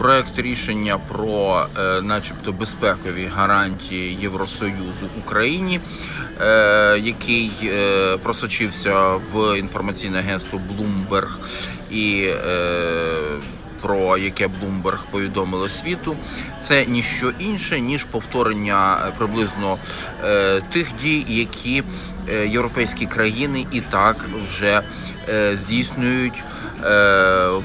проект рішення про, е, начебто, безпекові гарантії Євросоюзу Україні, е, який е, просочився в інформаційне агентство Bloomberg і про яке Bloomberg повідомило світу, це ніщо інше ніж повторення е, приблизно е, тих дій, які е, європейські країни і так вже здійснюють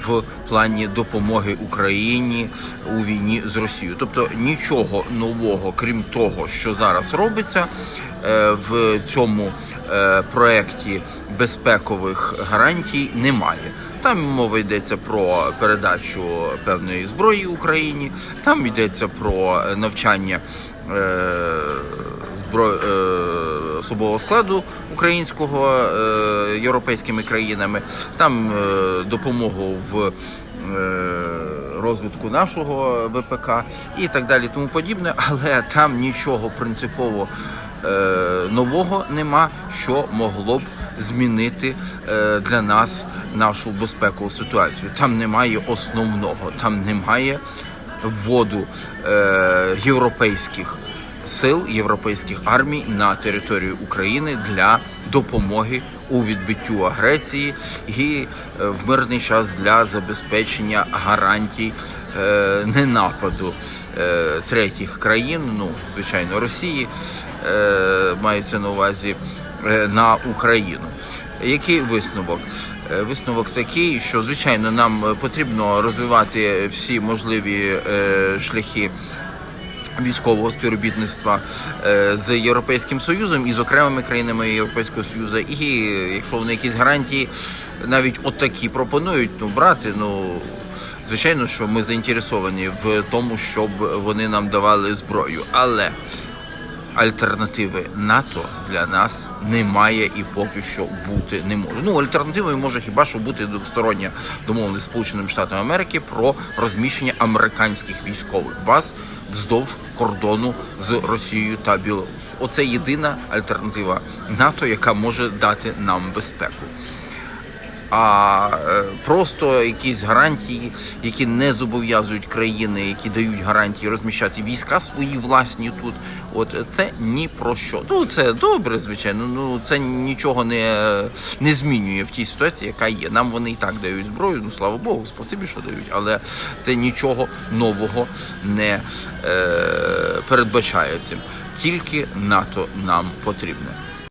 в плані допомоги Україні у війні з Росією. Тобто нічого нового, крім того, що зараз робиться в цьому е, проекті безпекових гарантій, немає. Там мова йдеться про передачу певної зброї Україні, там йдеться про навчання е, збро... е, особового складу українського е, європейськими країнами, там е, допомогу в е, розвитку нашого ВПК і так далі, тому подібне, але там нічого принципово е, нового нема, що могло б змінити е, для нас нашу безпекову ситуацію. Там немає основного, там немає вводу е, європейських сил, європейських армій на територію України для допомоги у відбиттю агресії і е, в мирний час для забезпечення гарантій е, ненападу е, третіх країн, ну звичайно, Росії е, мається на увазі е, на Україну. Який висновок? Е, Висновок такий, що звичайно нам е, потрібно розвивати всі можливі е, шляхи військового співробітництва е, з Європейським Союзом і з окремими країнами Європейського Союзу. І якщо вони якісь гарантії навіть от такі пропонують, ну брати, ну. Звичайно, що ми заінтересовані в тому, щоб вони нам давали зброю, але альтернативи НАТО для нас немає і поки що бути не може. Ну альтернативою може хіба що бути двостороння домовленість Сполученими Штатами Америки про розміщення американських військових баз вздовж кордону з Росією та Білоруссю. Оце єдина альтернатива НАТО, яка може дати нам безпеку. А е, просто якісь гарантії, які не зобов'язують країни, які дають гарантії розміщати війська свої власні тут. От це ні про що. Ну це добре, звичайно. Ну це нічого не, не змінює в тій ситуації, яка є. Нам вони і так дають зброю. Ну слава Богу, спасибі, що дають, але це нічого нового не е, передбачає цим. Тільки НАТО нам потрібне.